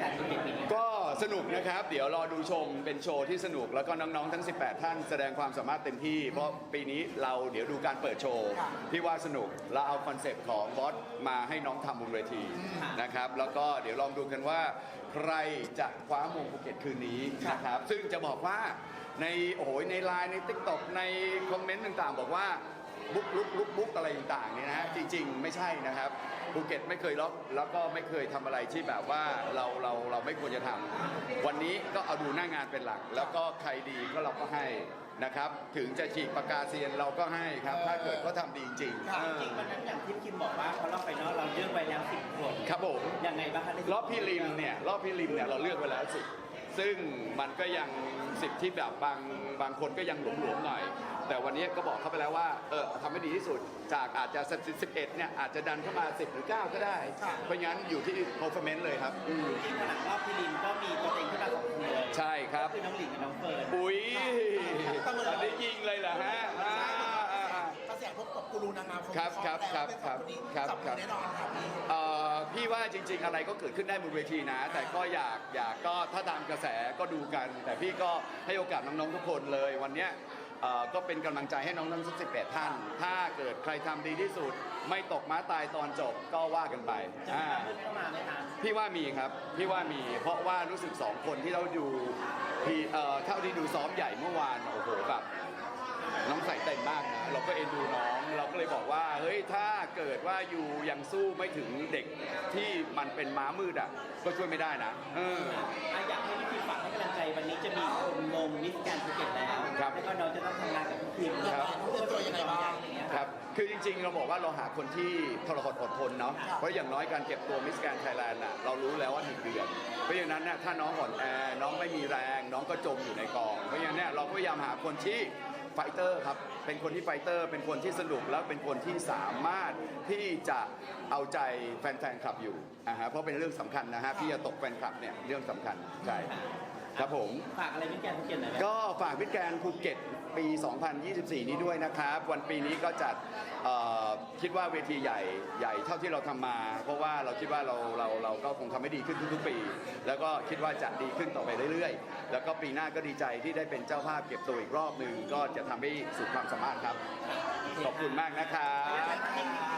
การภูเก็ตปีนี้ก็สนุกนะครับ เดี๋ยวรอดูชมเป็นโชว์ที่สนุกแล้วก็น้องๆทั้ง 18 ท่านแสดงความสามารถเต็มที่ เพราะปีนี้เราเดี๋ยวดูการเปิดโชว์ที่ว่าสนุกเราเอาคอนเซปต์ของบอสมาให้น้องทำบนเวทีนะครับแล้วก็เดี๋ยวลองดูกันว่า ใครจะคว้ามงภูเก็ตคืนนี้นะครับซึ่งจะบอกว่าในโอ้โหในไลน์ในทิกตอกในคอมเมนต์ต่างๆ บอกว่า บุ๊กลุกลุกบุ๊กอะไรต่างๆเนี่ยนะฮะจริง ๆ ไม่ใช่นะครับภูเก็ตไม่เคยล็อกแล้วก็ไม่เคยทำอะไรที่แบบว่าเราเราเราไม่ควรจะทำวันนี้ก็เอาดูหน้างานเป็นหลัก แล้วก็ใครดีก็เราก็ให้นะครับ ถึงจะฉีกปากกาเซียนเราก็ให้ครับ ถ้าเกิดเขาทำดีจริงๆจริงๆวันนั้นอย่างที่คิมบอกว่าเขารอบไฟนอลเราเลือกไปแล้วสิบคนครับผม ยังไงบ้างคะในรอบพี่ริมเนี่ยรอบพี่ริมเนี่ยเราเลือกไปแล้วสิ ซึ่งมันก็ยังสิบที่แบบบางบางคนก็ยังหลวมๆหน่อย แต่วันนี้ก็บอกเขาไปแล้วว่าเออทำให้ดีที่สุดจากอาจจะ11เนี่ยอาจจะดันเข้ามา 10 หรือ 9 ก็ได้ เพราะงั้นอยู่ที่ performance เลยครับอืมจริงๆขนาดรอบพี่ลินก็มีตัวเองขึ้นมาสองคนเลยใช่ครับคือน้องหลิงกับน้องเฟิร์นอุ้ยอันนี้ยิงเลยเหรอฮะอ่าอ่าอ่า กระแสพวกกับกูรูนางงามครับครับ ครับครับครับสับครับแน่นอนครับพี่เอ่อพี่ว่าจริง ๆ อะไรก็เกิดขึ้นได้บนเวทีนะ แต่ก็อยากอยากก็ถ้าตามกระแสก็ดูกัน แต่พี่ก็ให้โอกาสน้องๆทุกคนเลยวันเนี้ยเอ่อก็เป็นกำลังใจให้น้องทั้ง 18 ท่าน ถ้าเกิดใครทำดีที่สุด ไม่ตกม้าตายตอนจบก็ว่ากันไปจะมีอ่ามาเพิ่มเข้ามาไหมคะพี่ว่ามีครับ พี่ว่ามี เพราะว่ารู้สึกสองคนที่เราดูพี่เอ่อเท่าที่ดูซ้อมใหญ่เมื่อวาน โอ้โหแบบ เกิดว่าอยู่ยังสู้ไม่ถึงเด็กที่มันเป็นม้ามืดอะ ก็ช่วยไม่ได้นะเออ อะอยากให้พี่คิมฝากให้กำลังใจวันนี้จะมีคนมงมิสแกรนด์ภูเก็ตแล้วครับแล้วก็น้องจะต้องทำงานกับพี่คิมครับ เตรียมตัวยังไงบ้างอย่างเงี้ยครับ คือจริงๆ เราบอกว่าเราหาคนที่ทรหดอดทนเนาะ เพราะอย่างน้อยการเก็บตัวมิสแกรนไทยแลนด์น่ะเรารู้แล้วว่าหนึ่งเดือน เพราะฉะนั้นเนี่ยถ้าน้องอ่อนแอ น้องไม่มีแรง น้องก็จมอยู่ในกอง เพราะฉะนั้นเนี่ยเราก็พยายามหาคนที่ ไฟเตอร์ครับ เป็นคนที่ไฟเตอร์ เป็นคนที่สนุกแล้วเป็นคนที่สามารถที่จะเอาใจแฟนๆคลับอยู่อ่าฮะเพราะเป็นเรื่องสำคัญนะฮะที่จะตกแฟนคลับเนี่ยเรื่องสำคัญใช่ ครับผม ฝากอะไรมิสแกรนด์ภูเก็ตหน่อยไหมก็ฝากพิธีการภูเก็ตปี 2024 นี้ด้วยนะครับ วันปีนี้ก็จัดเอ่อคิดว่าเวทีใหญ่ใหญ่เท่าที่เราทำมา เพราะว่าเราคิดว่าเราเราเราก็คงทำให้ดีขึ้นทุกๆปี แล้วก็คิดว่าจะดีขึ้นต่อไปเรื่อยๆ แล้วก็ปีหน้าก็ดีใจที่ได้เป็นเจ้าภาพเก็บตัวอีกรอบหนึ่งก็จะทำให้สุดความสามารถครับ ขอบคุณมากนะครับ